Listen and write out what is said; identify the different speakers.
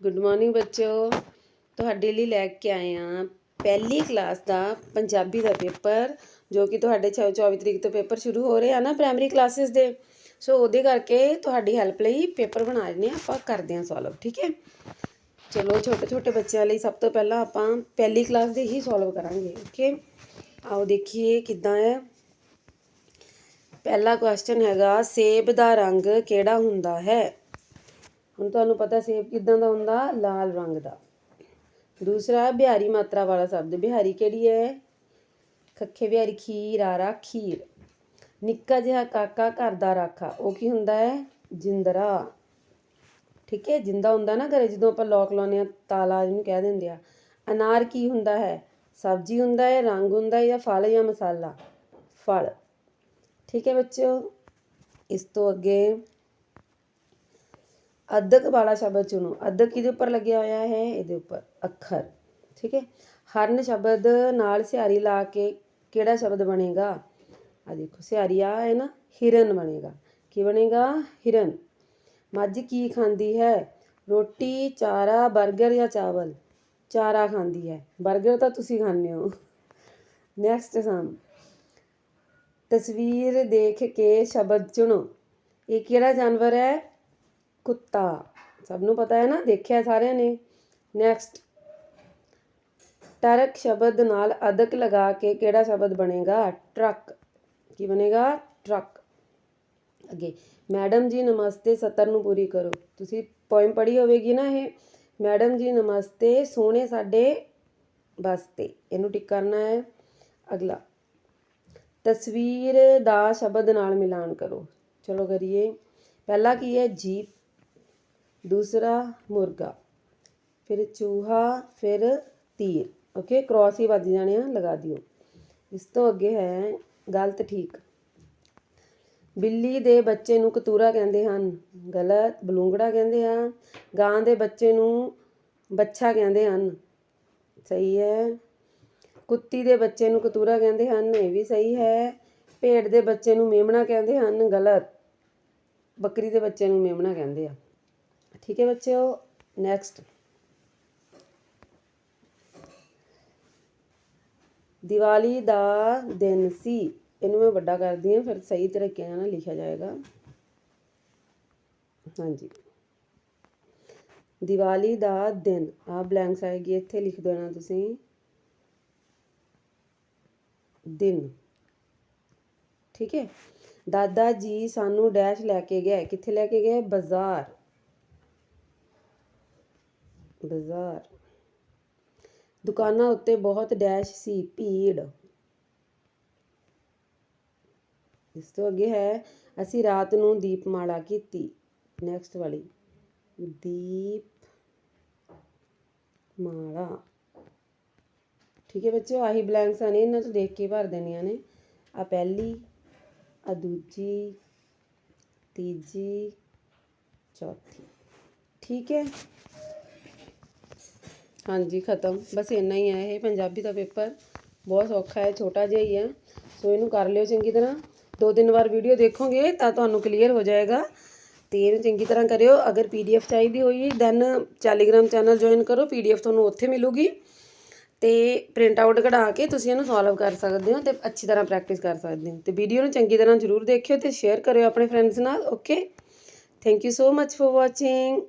Speaker 1: Good morning ਬੱਚਿਓ। ਤੁਹਾਡੇ ਲਈ ਲੈ ਕੇ ਆਏ ਹਾਂ ਪਹਿਲੀ ਕਲਾਸ ਦਾ ਪੰਜਾਬੀ ਦਾ ਪੇਪਰ, ਜੋ ਕਿ ਤੁਹਾਡੇ 24 ਤਰੀਕ ਤੋਂ ਪੇਪਰ ਸ਼ੁਰੂ ਹੋ ਰਹੇ ਆ ਨਾ ਪ੍ਰਾਇਮਰੀ ਕਲਾਸਿਸ ਦੇ। ਸੋ ਉਹਦੇ ਕਰਕੇ ਤੁਹਾਡੀ ਹੈਲਪ ਲਈ ਪੇਪਰ ਬਣਾ ਰਹੇ ਨੇ, ਆਪਾਂ ਕਰਦੇ ਹਾਂ ਸੋਲਵ ਠੀਕ ਹੈ? ਚਲੋ ਛੋਟੇ ਛੋਟੇ ਬੱਚਿਆਂ ਲਈ ਸਭ ਤੋਂ ਪਹਿਲਾਂ ਆਪਾਂ ਪਹਿਲੀ ਕਲਾਸ ਦੇ ਹੀ ਸੋਲਵ ਕਰਾਂਗੇ ਓਕੇ ਆਓ ਦੇਖੀਏ ਕਿੱਦਾਂ ਹੈ। ਪਹਿਲਾ ਕੁਐਸਚਨ ਹੈਗਾ, ਸੇਬ ਦਾ ਰੰਗ ਕਿਹੜਾ ਹੁੰਦਾ ਹੈ? ਹੁਣ ਤੁਹਾਨੂੰ ਪਤਾ ਸੇਬ ਕਿਦਾਂ ਦਾ ਹੁੰਦਾ? ਲਾਲ ਰੰਗ ਦਾ। ਦੂਸਰਾ, ਬਿਹਾਰੀ ਮਾਤਰਾ ਵਾਲਾ ਸ਼ਬਦ। ਬਿਹਾਰੀ ਕਿਹੜੀ ਹੈ? ਖੱਖੇ ਬਿਹਾਰੀ, ਖੀਰ, ਆਰਾ, ਖੀਰ। ਨਿੱਕਾ ਜਿਹਾ ਕਾਕਾ ਘਰ ਦਾ ਰਾਖਾ। ਉਹ ਕੀ ਹੁੰਦਾ ਹੈ? ਜਿੰਦਰਾ। ਠੀਕ ਹੈ? ਜਿੰਦਾ ਹੁੰਦਾ ਨਾ ਘਰੇ, ਜਦੋਂ ਆਪਾਂ ਲੋਕ ਲਾਉਂਦੇ ਆ ਤਾਲਾ ਜਿਹਨੂੰ ਕਹਿ ਦਿੰਦੇ ਆ। ਅਨਾਰ ਕੀ ਹੁੰਦਾ ਹੈ? ਸਬਜ਼ੀ ਹੁੰਦਾ ਹੈ, ਰੰਗ ਹੁੰਦਾ ਹੈ ਜਾਂ ਫਲ ਜਾਂ ਮਸਾਲਾ? ਫਲ। ਠੀਕ ਹੈ ਬੱਚਿਓ? ਇਸ ਤੋਂ ਅੱਗੇ ਅਦਕ ਵਾਲਾ ਸ਼ਬਦ ਚੁਣੋ। ਅਦਕ ਕਿਹਦੇ ਉੱਪਰ ਲੱਗਿਆ ਹੋਇਆ ਹੈ? ਇਹਦੇ ਉੱਪਰ। ਅੱਖਰ। ਠੀਕ ਹੈ? ਹਰਨ ਸ਼ਬਦ ਨਾਲ ਸਿਹਾਰੀ ਲਾ ਕੇ ਕਿਹੜਾ ਸ਼ਬਦ ਬਣੇਗਾ? ਆ ਦੇਖੋ, ਸਿਹਾਰੀ ਆ ਹੈ ਨਾ ਹਿਰਨ ਬਣੇਗਾ। ਕੀ ਬਣੇਗਾ? ਹਿਰਨ। ਮੱਝ ਕੀ ਖਾਂਦੀ ਹੈ? ਰੋਟੀ, ਚਾਰਾ 버ਗਰ ਜਾਂ ਚਾਵਲ? ਚਾਰਾ ਖਾਂਦੀ ਹੈ। 버ਗਰ ਤਾਂ ਤੁਸੀਂ ਖਾਂਦੇ ਹੋ। ਨੈਕਸਟ ਸਮ ਤਸਵੀਰ ਦੇਖ ਕੇ ਸ਼ਬਦ ਚੁਣੋ। ਇਹ ਕਿਹੜਾ ਜਾਨਵਰ ਹੈ? ਕੁੱਤਾ। ਸਭ ਨੂੰ ਪਤਾ ਹੈ ਨਾ, ਦੇਖਿਆ ਸਾਰਿਆਂ ਨੇ। ਨੈਕਸਟ ਟਰਕ ਸ਼ਬਦ ਨਾਲ ਅਦਕ ਲਗਾ ਕੇ ਕਿਹੜਾ ਸ਼ਬਦ ਬਣੇਗਾ? ਟਰੱਕ। ਕੀ ਬਣੇਗਾ? ਟਰੱਕ। ਅੱਗੇ। ਮੈਡਮ ਜੀ, ਨਮਸਤੇ, ਸਤਰ ਨੂੰ ਪੂਰੀ ਕਰੋ। ਤੁਸੀਂ ਪੋਇਮ ਪੜ੍ਹੀ ਹੋਵੇਗੀ ਨਾ ਇਹ। ਮੈਡਮ ਜੀ, ਨਮਸਤੇ, ਸੋਹਣੇ ਸਾਡੇ ਵਾਸਤੇ। ਇਹਨੂੰ ਟਿਕ ਕਰਨਾ ਹੈ। ਅਗਲਾ। ਤਸਵੀਰ ਦਾ ਸ਼ਬਦ ਨਾਲ ਮਿਲਾਨ ਕਰੋ। ਚਲੋ ਕਰੀਏ। ਪਹਿਲਾ ਕੀ ਹੈ? ਜੀਪ। ਦੂਸਰਾ ਮੁਰਗਾ, ਫਿਰ ਚੂਹਾ, ਫਿਰ ਤੀਰ। ਓਕੇ ਕ੍ਰੋਸ ਹੀ ਵੱਜ ਜਾਣੇ ਆ, ਲਗਾ ਦਿਓ। ਇਸ ਤੋਂ ਅੱਗੇ ਹੈ ਗਲਤ ਠੀਕ। ਬਿੱਲੀ ਦੇ ਬੱਚੇ ਨੂੰ ਕਤੂਰਾ ਕਹਿੰਦੇ ਹਨ, ਗਲਤ। ਬਲੂੰਗੜਾ ਕਹਿੰਦੇ ਆ, ਗਾਂ ਦੇ ਬੱਚੇ ਨੂੰ ਬੱਚਾ ਕਹਿੰਦੇ ਹਨ। ਸਹੀ ਹੈ। ਕੁੱਤੀ ਦੇ ਬੱਚੇ ਨੂੰ ਕਤੂਰਾ ਕਹਿੰਦੇ ਹਨ, ਇਹ ਵੀ ਸਹੀ ਹੈ। ਭੇਡ ਦੇ ਬੱਚੇ ਨੂੰ ਮੇਮਣਾ ਕਹਿੰਦੇ ਹਨ, ਗਲਤ। ਬੱਕਰੀ ਦੇ ਬੱਚੇ ਨੂੰ ਮੇਮਣਾ ਕਹਿੰਦੇ ਆ। ਠੀਕ ਹੈ ਬੱਚਿਓ ਨੈਕਸਟ ਦੀਵਾਲੀ ਦਾ ਦਿਨ ਸੀ। ਇਹਨੂੰ ਮੈਂ ਵੱਡਾ ਕਰਦੀ ਹਾਂ, ਫਿਰ ਸਹੀ ਤਰੀਕੇ ਨਾਲ ਲਿਖਿਆ ਜਾਏਗਾ। ਹਾਂਜੀ। ਦੀਵਾਲੀ ਦਾ ਦਿਨ। ਆ ਬਲੈਂਕਸ ਆਏਗੀ ਇੱਥੇ ਲਿਖ ਦੇਣਾ ਤੁਸੀਂ। ਦਿਨ। ਠੀਕ ਹੈ। ਦਾਦਾ ਜੀ ਸਾਨੂੰ ਡੈਸ਼ ਲੈ ਕੇ ਗਏ। ਕਿੱਥੇ ਲੈ ਕੇ ਗਏ? ਬਾਜ਼ਾਰ। ਬਾਜ਼ਾਰ। ਦੁਕਾਨਾਂ ਉੱਤੇ ਬਹੁਤ ਡੈਸ਼ ਸੀ, ਭੀੜ। ਇਸ ਤੋਂ ਅੱਗੇ ਹੈ, ਅਸੀਂ ਰਾਤ ਨੂੰ ਦੀਪਮਾਲਾ ਕੀਤੀ। ਨੈਕਸਟ ਵਾਲੀ। ਦੀਪ ਮਾਲਾ ਠੀਕ ਹੈ ਬੱਚਿਓ, ਆਹੀ ਬਲੈਂਕਸ ਨੇ ਇਹਨਾਂ ਤੋਂ ਦੇਖ ਕੇ ਭਰ ਦੇਣੀਆਂ ਨੇ। ਆ ਪਹਿਲੀ ਆ ਦੂਜੀ, ਤੀਜੀ, ਚੌਥੀ। ਠੀਕ ਹੈ। ਹਾਂਜੀ, ਖਤਮ। ਬਸ ਇੰਨਾ ਹੀ ਹੈ ਇਹ ਪੰਜਾਬੀ ਦਾ ਪੇਪਰ। ਬਹੁਤ ਸੌਖਾ ਹੈ, ਛੋਟਾ ਜਿਹਾ ਹੀ ਹੈ। ਸੋ ਇਹਨੂੰ ਕਰ ਲਿਓ ਚੰਗੀ ਤਰ੍ਹਾਂ। ਦੋ ਤਿੰਨ ਵਾਰ ਵੀਡੀਓ ਦੇਖੋਗੇ ਤਾਂ ਤੁਹਾਨੂੰ ਕਲੀਅਰ ਹੋ ਜਾਏਗਾ। ਤੇ ਇਹਨੂੰ ਚੰਗੀ ਤਰ੍ਹਾਂ ਕਰਿਓ। ਅਗਰ ਪੀਡੀਐਫ ਚਾਹੀਦੀ ਹੋਈ ਦੈਨ ਟੈਲੀਗ੍ਰਾਮ ਚੈਨਲ ਜੁਆਇਨ ਕਰੋ। ਪੀਡੀਐਫ ਤੁਹਾਨੂੰ ਉੱਥੇ ਮਿਲੂਗੀ। ਤੇ ਪ੍ਰਿੰਟ ਆਊਟ ਕਢਾ ਕੇ ਤੁਸੀਂ ਇਹਨੂੰ ਸੋਲਵ ਕਰ ਸਕਦੇ ਹੋ ਤੇ ਅੱਛੀ ਤਰ੍ਹਾਂ ਪ੍ਰੈਕਟਿਸ ਕਰ ਸਕਦੇ ਹੋ। ਤੇ ਵੀਡੀਓ ਨੂੰ ਚੰਗੀ ਤਰ੍ਹਾਂ ਜ਼ਰੂਰ ਦੇਖਿਓ ਤੇ ਸ਼ੇਅਰ ਕਰਿਓ ਆਪਣੇ ਫਰੈਂਡਸ ਨਾਲ okay thank you so much for watching